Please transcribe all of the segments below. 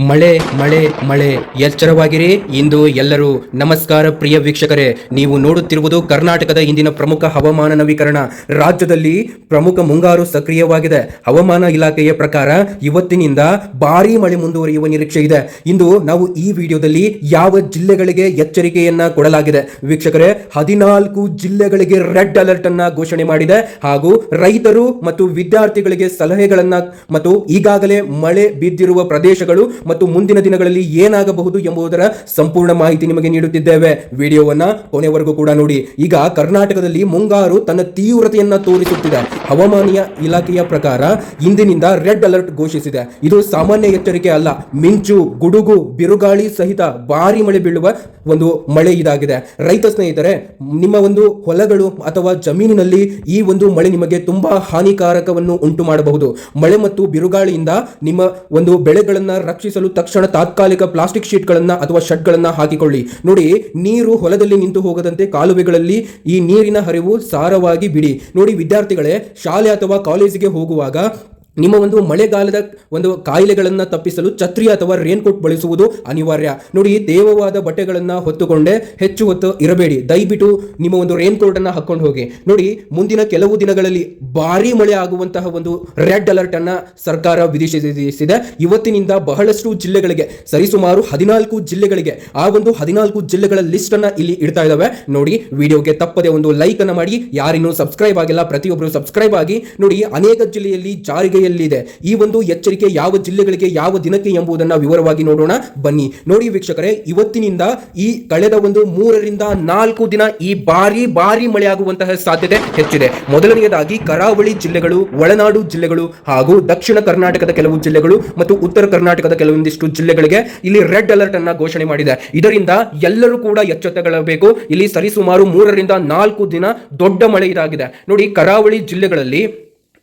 ಮಳೆ ಮಳೆ ಮಳೆ. ಎಚ್ಚರವಾಗಿರಿ. ಇಂದು ಎಲ್ಲರೂ ನಮಸ್ಕಾರ ಪ್ರಿಯ ವೀಕ್ಷಕರೇ. ನೀವು ನೋಡುತ್ತಿರುವುದು ಕರ್ನಾಟಕದ ಇಂದಿನ ಪ್ರಮುಖ ಹವಾಮಾನ ನವೀಕರಣ. ರಾಜ್ಯದಲ್ಲಿ ಪ್ರಮುಖ ಮುಂಗಾರು ಸಕ್ರಿಯವಾಗಿದೆ. ಹವಾಮಾನ ಇಲಾಖೆಯ ಪ್ರಕಾರ ಇವತ್ತಿನಿಂದ ಭಾರೀ ಮಳೆ ಮುಂದುವರಿಯುವ ನಿರೀಕ್ಷೆ ಇದೆ. ಇಂದು ನಾವು ಈ ವಿಡಿಯೋದಲ್ಲಿ ಯಾವ ಜಿಲ್ಲೆಗಳಿಗೆ ಎಚ್ಚರಿಕೆಯನ್ನ ಕೊಡಲಾಗಿದೆ? ವೀಕ್ಷಕರೇ, ಹದಿನಾಲ್ಕು ಜಿಲ್ಲೆಗಳಿಗೆ ರೆಡ್ ಅಲರ್ಟ್ ಅನ್ನ ಘೋಷಣೆ ಮಾಡಿದೆ. ಹಾಗೂ ರೈತರು ಮತ್ತು ವಿದ್ಯಾರ್ಥಿಗಳಿಗೆ ಸಲಹೆಗಳನ್ನ ಮತ್ತು ಈಗಾಗಲೇ ಮಳೆ ಬಿದ್ದಿರುವ ಪ್ರದೇಶಗಳು ಮತ್ತು ಮುಂದಿನ ದಿನಗಳಲ್ಲಿ ಏನಾಗಬಹುದು ಎಂಬುದರ ಸಂಪೂರ್ಣ ಮಾಹಿತಿ ನಿಮಗೆ ನೀಡುತ್ತಿದ್ದೇವೆ. ವಿಡಿಯೋವನ್ನ ಕೊನೆವರೆಗೂ ಕೂಡ ನೋಡಿ. ಈಗ ಕರ್ನಾಟಕದಲ್ಲಿ ಮುಂಗಾರು ತನ್ನ ತೀವ್ರತೆಯನ್ನ ತೋರಿಸುತ್ತಿದೆ. ಹವಾಮಾನ ಇಲಾಖೆಯ ಪ್ರಕಾರ ಇಂದಿನಿಂದ ರೆಡ್ ಅಲರ್ಟ್ ಘೋಷಿಸಿದೆ. ಇದು ಸಾಮಾನ್ಯ ಎಚ್ಚರಿಕೆ ಅಲ್ಲ. ಮಿಂಚು, ಗುಡುಗು, ಬಿರುಗಾಳಿ ಸಹಿತ ಭಾರಿ ಮಳೆ ಬೀಳುವ ಒಂದು ಮಳೆ ಇದಾಗಿದೆ. ರೈತ ಸ್ನೇಹಿತರೆ, ನಿಮ್ಮ ಒಂದು ಹೊಲಗಳು ಅಥವಾ ಜಮೀನಿನಲ್ಲಿ ಈ ಒಂದು ಮಳೆ ನಿಮಗೆ ತುಂಬಾ ಹಾನಿಕಾರಕವನ್ನು ಉಂಟು ಮಾಡಬಹುದು. ಮಳೆ ಮತ್ತು ಬಿರುಗಾಳಿಯಿಂದ ನಿಮ್ಮ ಒಂದು ಬೆಳೆಗಳನ್ನ ರಕ್ಷಿಸಲು ತಕ್ಷಣ ತಾತ್ಕಾಲಿಕ ಪ್ಲಾಸ್ಟಿಕ್ ಶೀಟ್ಗಳನ್ನು ಅಥವಾ ಶೆಡ್ಗಳನ್ನ ಹಾಕಿಕೊಳ್ಳಿ. ನೋಡಿ, ನೀರು ಹೊಲದಲ್ಲಿ ನಿಂತು ಹೋಗದಂತೆ ಕಾಲುವೆಗಳಲ್ಲಿ ಈ ನೀರಿನ ಹರಿವು ಸಾರವಾಗಿ ಬಿಡಿ. ನೋಡಿ ವಿದ್ಯಾರ್ಥಿಗಳೇ, ಶಾಲೆ ಅಥವಾ ಕಾಲೇಜಿಗೆ ಹೋಗುವಾಗ ನಿಮ್ಮ ಒಂದು ಮಳೆಗಾಲದ ಒಂದು ಕಾಯಿಲೆಗಳನ್ನು ತಪ್ಪಿಸಲು ಛತ್ರಿ ಅಥವಾ ರೇನ್ ಕೋಟ್ ಬಳಸುವುದು ಅನಿವಾರ್ಯ. ನೋಡಿ, ದೇವವಾದ ಬಟ್ಟೆಗಳನ್ನು ಹೊತ್ತುಕೊಂಡೆ ಹೆಚ್ಚು ಹೊತ್ತು ಇರಬೇಡಿ. ದಯವಿಟ್ಟು ನಿಮ್ಮ ಒಂದು ರೇನ್ ಕೋಟ್ ಅನ್ನ ಹಾಕೊಂಡು ಹೋಗಿ. ನೋಡಿ, ಮುಂದಿನ ಕೆಲವು ದಿನಗಳಲ್ಲಿ ಭಾರಿ ಮಳೆ ಆಗುವಂತಹ ಒಂದು ರೆಡ್ ಅಲರ್ಟ್ ಅನ್ನ ಸರ್ಕಾರ ವಿಧಿಸಿದೆ. ಇವತ್ತಿನಿಂದ ಬಹಳಷ್ಟು ಜಿಲ್ಲೆಗಳಿಗೆ, ಸರಿಸುಮಾರು ಹದಿನಾಲ್ಕು ಜಿಲ್ಲೆಗಳಿಗೆ, ಆ ಒಂದು ಹದಿನಾಲ್ಕು ಜಿಲ್ಲೆಗಳ ಲಿಸ್ಟ್ ಅನ್ನ ಇಲ್ಲಿ ಇಡ್ತಾ ಇದಾವೆ ನೋಡಿ, ವಿಡಿಯೋಗೆ ತಪ್ಪದೆ ಒಂದು ಲೈಕ್ ಅನ್ನ ಮಾಡಿ. ಯಾರಿನ್ನೂ ಸಬ್ಸ್ಕ್ರೈಬ್ ಆಗಿಲ್ಲ ಪ್ರತಿಯೊಬ್ಬರು ಸಬ್ಸ್ಕ್ರೈಬ್ ಆಗಿ. ನೋಡಿ, ಅನೇಕ ಜಿಲ್ಲೆಯಲ್ಲಿ ಜಾರಿಗೆಯಲ್ಲಿದೆ ಈ ಒಂದು ಎಚ್ಚರಿಕೆ ಯಾವ ಜಿಲ್ಲೆಗಳಿಗೆ ಯಾವ ದಿನಕ್ಕೆ ಎಂಬುದನ್ನ ವಿವರವಾಗಿ ನೋಡೋಣ. ಬನ್ನಿ. ನೋಡಿ ವೀಕ್ಷಕರೇ, ಇವತ್ತಿನಿಂದ ಈ ಕಳೆದ ಒಂದು ಮೂರರಿಂದ ನಾಲ್ಕು ದಿನ ಈ ಬಾರಿ ಬಾರಿ ಮಳೆಯಾಗುವಂತಹ ಸಾಧ್ಯತೆ ಹೆಚ್ಚಿದೆ. ಮೊದಲನೆಯದಾಗಿ ಕರಾವಳಿ ಜಿಲ್ಲೆಗಳು, ಒಳನಾಡು ಜಿಲ್ಲೆಗಳು ಹಾಗೂ ದಕ್ಷಿಣ ಕರ್ನಾಟಕದ ಕೆಲವು ಜಿಲ್ಲೆಗಳು ಮತ್ತು ಉತ್ತರ ಕರ್ನಾಟಕದ ಕೆಲವೊಂದಿಷ್ಟು ಜಿಲ್ಲೆಗಳಿಗೆ ಇಲ್ಲಿ ರೆಡ್ ಅಲರ್ಟ್ ಅನ್ನ ಘೋಷಣೆ ಮಾಡಿದೆ. ಇದರಿಂದ ಎಲ್ಲರೂ ಕೂಡ ಎಚ್ಚೆತ್ತುಕೊಳ್ಳಬೇಕು. ಇಲ್ಲಿ ಸರಿಸುಮಾರು ಮೂರರಿಂದ ನಾಲ್ಕು ದಿನ ದೊಡ್ಡ ಮಳೆ ಇದಾಗಿದೆ. ನೋಡಿ, ಕರಾವಳಿ ಜಿಲ್ಲೆಗಳಲ್ಲಿ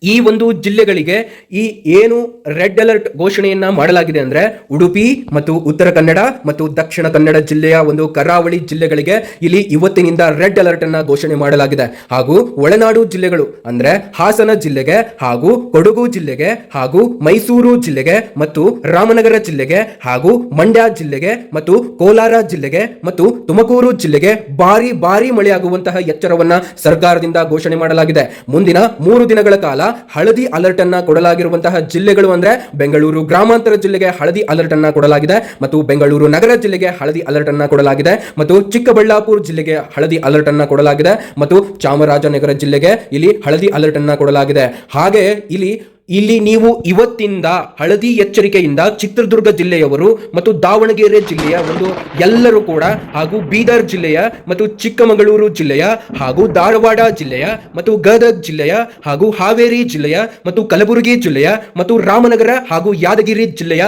ಈ ಒಂದು ಜಿಲ್ಲೆಗಳಿಗೆ ಈ ಏನು ರೆಡ್ ಅಲರ್ಟ್ ಘೋಷಣೆಯನ್ನ ಮಾಡಲಾಗಿದೆ ಅಂದ್ರೆ ಉಡುಪಿ ಮತ್ತು ಉತ್ತರ ಕನ್ನಡ ಮತ್ತು ದಕ್ಷಿಣ ಕನ್ನಡ ಜಿಲ್ಲೆಯ ಒಂದು ಕರಾವಳಿ ಜಿಲ್ಲೆಗಳಿಗೆ ಇಲ್ಲಿ ಇವತ್ತಿನಿಂದ ರೆಡ್ ಅಲರ್ಟ್ ಅನ್ನ ಘೋಷಣೆ ಮಾಡಲಾಗಿದೆ. ಹಾಗೂ ಒಳನಾಡು ಜಿಲ್ಲೆಗಳು ಅಂದ್ರೆ ಹಾಸನ ಜಿಲ್ಲೆಗೆ ಹಾಗೂ ಕೊಡಗು ಜಿಲ್ಲೆಗೆ ಹಾಗೂ ಮೈಸೂರು ಜಿಲ್ಲೆಗೆ ಮತ್ತು ರಾಮನಗರ ಜಿಲ್ಲೆಗೆ ಹಾಗೂ ಮಂಡ್ಯ ಜಿಲ್ಲೆಗೆ ಮತ್ತು ಕೋಲಾರ ಜಿಲ್ಲೆಗೆ ಮತ್ತು ತುಮಕೂರು ಜಿಲ್ಲೆಗೆ ಭಾರಿ ಭಾರಿ ಮಳೆಯಾಗುವಂತಹ ಎಚ್ಚರವನ್ನ ಸರ್ಕಾರದಿಂದ ಘೋಷಣೆ ಮಾಡಲಾಗಿದೆ. ಮುಂದಿನ ಮೂರು ದಿನಗಳ ಕಾಲ ಹಳದಿ ಅಲರ್ಟ್ ಅನ್ನ ಕೊಡಲಾಗಿರುವಂತಹ ಜಿಲ್ಲೆಗಳು ಅಂದ್ರೆ ಬೆಂಗಳೂರು ಗ್ರಾಮಾಂತರ ಜಿಲ್ಲೆಗೆ ಹಳದಿ ಅಲರ್ಟ್ ಅನ್ನ ಕೊಡಲಾಗಿದೆ ಮತ್ತು ಬೆಂಗಳೂರು ನಗರ ಜಿಲ್ಲೆಗೆ ಹಳದಿ ಅಲರ್ಟ್ ಅನ್ನ ಕೊಡಲಾಗಿದೆ ಮತ್ತು ಚಿಕ್ಕಬಳ್ಳಾಪುರ ಜಿಲ್ಲೆಗೆ ಹಳದಿ ಅಲರ್ಟ್ ಅನ್ನ ಕೊಡಲಾಗಿದೆ ಮತ್ತು ಚಾಮರಾಜನಗರ ಜಿಲ್ಲೆಗೆ ಇಲ್ಲಿ ಹಳದಿ ಅಲರ್ಟ್ ಅನ್ನ ಕೊಡಲಾಗಿದೆ. ಹಾಗೆ ಇಲ್ಲಿ ಇಲ್ಲಿ ನೀವು ಇವತ್ತಿಂದ ಹಳದಿ ಎಚ್ಚರಿಕೆಯಿಂದ ಚಿತ್ರದುರ್ಗ ಜಿಲ್ಲೆಯವರು ಮತ್ತು ದಾವಣಗೆರೆ ಜಿಲ್ಲೆಯ ಒಂದು ಎಲ್ಲರೂ ಕೂಡ ಹಾಗೂ ಬೀದರ್ ಜಿಲ್ಲೆಯ ಮತ್ತು ಚಿಕ್ಕಮಗಳೂರು ಜಿಲ್ಲೆಯ ಹಾಗೂ ಧಾರವಾಡ ಜಿಲ್ಲೆಯ ಮತ್ತು ಗದಗ್ ಜಿಲ್ಲೆಯ ಹಾಗೂ ಹಾವೇರಿ ಜಿಲ್ಲೆಯ ಮತ್ತು ಕಲಬುರಗಿ ಜಿಲ್ಲೆಯ ಮತ್ತು ರಾಮನಗರ ಹಾಗೂ ಯಾದಗಿರಿ ಜಿಲ್ಲೆಯ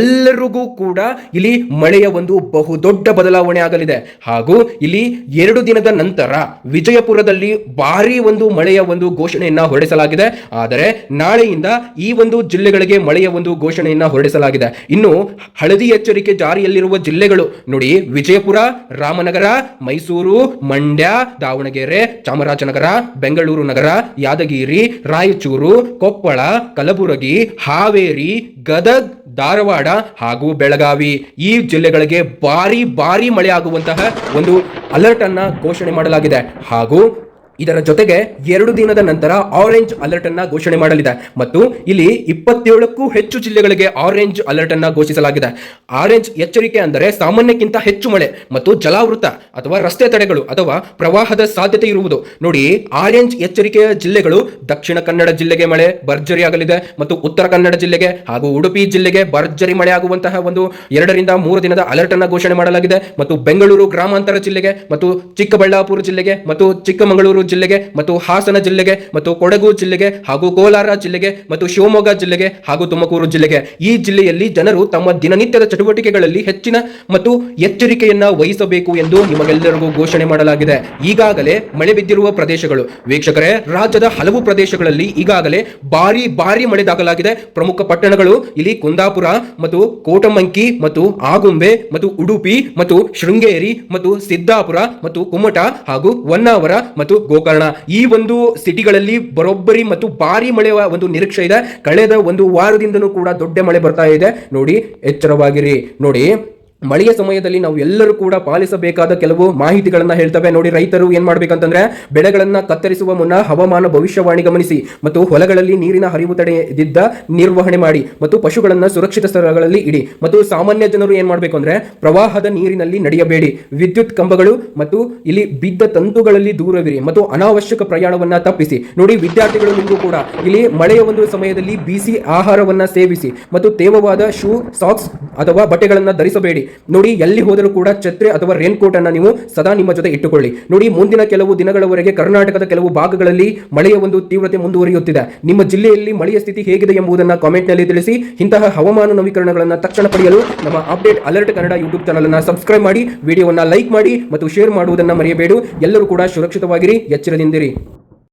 ಎಲ್ಲರಿಗೂ ಕೂಡ ಇಲ್ಲಿ ಮಳೆಯ ಒಂದು ಬಹುದೊಡ್ಡ ಬದಲಾವಣೆ ಆಗಲಿದೆ. ಹಾಗೂ ಇಲ್ಲಿ ಎರಡು ದಿನದ ನಂತರ ವಿಜಯಪುರದಲ್ಲಿ ಭಾರಿ ಒಂದು ಮಳೆಯ ಒಂದು ಘೋಷಣೆಯನ್ನ ಹೊರಡಿಸಲಾಗಿದೆ. ಆದರೆ ನಾಳೆಯಿಂದ ಈ ಒಂದು ಜಿಲ್ಲೆಗಳಿಗೆ ಮಳೆಯ ಒಂದು ಘೋಷಣೆಯನ್ನ ಹೊರಡಿಸಲಾಗಿದೆ. ಇನ್ನು ಹಳದಿ ಎಚ್ಚರಿಕೆ ಜಾರಿಯಲ್ಲಿರುವ ಜಿಲ್ಲೆಗಳು ನೋಡಿ, ವಿಜಯಪುರ, ರಾಮನಗರ, ಮೈಸೂರು, ಮಂಡ್ಯ, ದಾವಣಗೆರೆ, ಚಾಮರಾಜನಗರ, ಬೆಂಗಳೂರು ನಗರ, ಯಾದಗಿರಿ, ರಾಯಚೂರು, ಕೊಪ್ಪಳ, ಕಲಬುರಗಿ, ಹಾವೇರಿ, ಗದಗ್, ಧಾರವಾಡ ಹಾಗೂ ಬೆಳಗಾವಿ ಈ ಜಿಲ್ಲೆಗಳಿಗೆ ಭಾರಿ ಭಾರಿ ಮಳೆ ಆಗುವಂತಹ ಒಂದು ಅಲರ್ಟ್ ಅನ್ನ ಘೋಷಣೆ ಮಾಡಲಾಗಿದೆ. ಹಾಗೂ ಇದರ ಜೊತೆಗೆ ಎರಡು ದಿನದ ನಂತರ ಆರೆಂಜ್ ಅಲರ್ಟ್ ಅನ್ನ ಘೋಷಣೆ ಮಾಡಲಿದೆ. ಮತ್ತು ಇಲ್ಲಿ ಇಪ್ಪತ್ತೇಳಕ್ಕೂ ಹೆಚ್ಚು ಜಿಲ್ಲೆಗಳಿಗೆ ಆರೆಂಜ್ ಅಲರ್ಟ್ ಅನ್ನ ಘೋಷಿಸಲಾಗಿದೆ. ಆರೆಂಜ್ ಎಚ್ಚರಿಕೆ ಅಂದರೆ ಸಾಮಾನ್ಯಕ್ಕಿಂತ ಹೆಚ್ಚು ಮಳೆ ಮತ್ತು ಜಲಾವೃತ ಅಥವಾ ರಸ್ತೆ ತಡೆಗಳು ಅಥವಾ ಪ್ರವಾಹದ ಸಾಧ್ಯತೆ ಇರುವುದು. ನೋಡಿ ಆರೆಂಜ್ ಎಚ್ಚರಿಕೆಯ ಜಿಲ್ಲೆಗಳು ದಕ್ಷಿಣ ಕನ್ನಡ ಜಿಲ್ಲೆಗೆ ಮಳೆ ಭರ್ಜರಿಯಾಗಲಿದೆ ಮತ್ತು ಉತ್ತರ ಕನ್ನಡ ಜಿಲ್ಲೆಗೆ ಹಾಗೂ ಉಡುಪಿ ಜಿಲ್ಲೆಗೆ ಭರ್ಜರಿ ಮಳೆ ಆಗುವಂತಹ ಒಂದು ಎರಡರಿಂದ ಮೂರು ದಿನದ ಅಲರ್ಟ್ ಅನ್ನ ಘೋಷಣೆ ಮಾಡಲಾಗಿದೆ. ಮತ್ತು ಬೆಂಗಳೂರು ಗ್ರಾಮಾಂತರ ಜಿಲ್ಲೆಗೆ ಮತ್ತು ಚಿಕ್ಕಬಳ್ಳಾಪುರ ಜಿಲ್ಲೆಗೆ ಮತ್ತು ಚಿಕ್ಕಮಗಳೂರು ಜಿಲ್ಲೆಗೆ ಮತ್ತು ಹಾಸನ ಜಿಲ್ಲೆಗೆ ಮತ್ತು ಕೊಡಗು ಜಿಲ್ಲೆಗೆ ಹಾಗೂ ಕೋಲಾರ ಜಿಲ್ಲೆಗೆ ಮತ್ತು ಶಿವಮೊಗ್ಗ ಜಿಲ್ಲೆಗೆ ಹಾಗೂ ತುಮಕೂರು ಜಿಲ್ಲೆಗೆ. ಈ ಜಿಲ್ಲೆಯಲ್ಲಿ ಜನರು ತಮ್ಮ ದಿನನಿತ್ಯದ ಚಟುವಟಿಕೆಗಳಲ್ಲಿ ಹೆಚ್ಚಿನ ಮತ್ತು ಎಚ್ಚರಿಕೆಯನ್ನ ವಹಿಸಬೇಕು ಎಂದು ನಿಮಗೆಲ್ಲರಿಗೂ ಘೋಷಣೆ ಮಾಡಲಾಗಿದೆ. ಈಗಾಗಲೇ ಮಳೆ ಬಿದ್ದಿರುವ ಪ್ರದೇಶಗಳು. ವೀಕ್ಷಕರೇ, ರಾಜ್ಯದ ಹಲವು ಪ್ರದೇಶಗಳಲ್ಲಿ ಈಗಾಗಲೇ ಭಾರಿ ಭಾರಿ ಮಳೆ ದಾಖಲಾಗಿದೆ. ಪ್ರಮುಖ ಪಟ್ಟಣಗಳು ಇಲ್ಲಿ ಕುಂದಾಪುರ ಮತ್ತು ಕೋಟಮಂಕಿ ಮತ್ತು ಆಗುಂಬೆ ಮತ್ತು ಉಡುಪಿ ಮತ್ತು ಶೃಂಗೇರಿ ಮತ್ತು ಸಿದ್ದಾಪುರ ಮತ್ತು ಕುಮಟ ಹಾಗೂ ಹೊನ್ನಾವರ ಮತ್ತು ಗೋಕರ್ಣ ಈ ಒಂದು ಸಿಟಿಗಳಲ್ಲಿ ಬರೋಬ್ಬರಿ ಮತ್ತು ಭಾರಿ ಮಳೆಯ ಒಂದು ನಿರೀಕ್ಷೆ ಇದೆ. ಕಳೆದ ಒಂದು ವಾರದಿಂದಲೂ ಕೂಡ ದೊಡ್ಡ ಮಳೆ ಬರ್ತಾ ಇದೆ. ನೋಡಿ, ಎಚ್ಚರವಾಗಿರಿ. ನೋಡಿ ಮಳೆಯ ಸಮಯದಲ್ಲಿ ನಾವು ಎಲ್ಲರೂ ಕೂಡ ಪಾಲಿಸಬೇಕಾದ ಕೆಲವು ಮಾಹಿತಿಗಳನ್ನು ಹೇಳ್ತವೆ. ನೋಡಿ, ರೈತರು ಏನ್ ಮಾಡ್ಬೇಕಂತಂದ್ರೆ ಬೆಳೆಗಳನ್ನು ಕತ್ತರಿಸುವ ಮುನ್ನ ಹವಾಮಾನ ಭವಿಷ್ಯವಾಣಿ ಗಮನಿಸಿ ಮತ್ತು ಹೊಲಗಳಲ್ಲಿ ನೀರಿನ ಹರಿವು ತಡೆದಿದ್ದ ನಿರ್ವಹಣೆ ಮಾಡಿ ಮತ್ತು ಪಶುಗಳನ್ನು ಸುರಕ್ಷಿತ ಸ್ಥಳಗಳಲ್ಲಿ ಇಡಿ. ಮತ್ತು ಸಾಮಾನ್ಯ ಜನರು ಏನ್ ಮಾಡಬೇಕು ಅಂದ್ರೆ ಪ್ರವಾಹದ ನೀರಿನಲ್ಲಿ ನಡೆಯಬೇಡಿ. ವಿದ್ಯುತ್ ಕಂಬಗಳು ಮತ್ತು ಇಲ್ಲಿ ಬಿದ್ದ ತಂತುಗಳಲ್ಲಿ ದೂರವಿರಿ ಮತ್ತು ಅನಾವಶ್ಯಕ ಪ್ರಯಾಣವನ್ನ ತಪ್ಪಿಸಿ. ನೋಡಿ, ವಿದ್ಯಾರ್ಥಿಗಳು ನಿಮಗೂ ಕೂಡ ಇಲ್ಲಿ ಮಳೆಯ ಒಂದು ಸಮಯದಲ್ಲಿ ಬಿಸಿ ಆಹಾರವನ್ನ ಸೇವಿಸಿ ಮತ್ತು ತೇವವಾದ ಶೂ, ಸಾಕ್ಸ್ ಅಥವಾ ಬಟ್ಟೆಗಳನ್ನು ಧರಿಸಬೇಡಿ. ನೋಡಿ, ಎಲ್ಲಿ ಹೋದರೂ ಕೂಡ ಛತ್ರಿ ಅಥವಾ ರೇನ್ ಕೋಟ್ ಅನ್ನು ನೀವು ಸದಾ ನಿಮ್ಮ ಜೊತೆ ಇಟ್ಟುಕೊಳ್ಳಿ. ನೋಡಿ, ಮುಂದಿನ ಕೆಲವು ದಿನಗಳವರೆಗೆ ಕರ್ನಾಟಕದ ಕೆಲವು ಭಾಗಗಳಲ್ಲಿ ಮಳೆಯ ಒಂದು ತೀವ್ರತೆ ಮುಂದುವರಿಯುತ್ತಿದೆ. ನಿಮ್ಮ ಜಿಲ್ಲೆಯಲ್ಲಿ ಮಳೆಯ ಸ್ಥಿತಿ ಹೇಗಿದೆ ಎಂಬುದನ್ನು ಕಾಮೆಂಟ್ನಲ್ಲಿ ತಿಳಿಸಿ. ಇಂತಹ ಹವಾಮಾನ ನವೀಕರಣಗಳನ್ನು ತಕ್ಷಣ ಪಡೆಯಲು ನಮ್ಮ update alert Kannada YouTube channel ಅನ್ನು ಸಬ್ಸ್ಕ್ರೈಬ್ ಮಾಡಿ ವಿಡಿಯೋವನ್ನು ಲೈಕ್ ಮಾಡಿ ಮತ್ತು ಶೇರ್ ಮಾಡುವುದನ್ನು ಮರೆಯಬೇಡಿ. ಎಲ್ಲರೂ ಕೂಡ ಸುರಕ್ಷಿತವಾಗಿರಿ, ಎಚ್ಚರದಿಂದಿರಿ.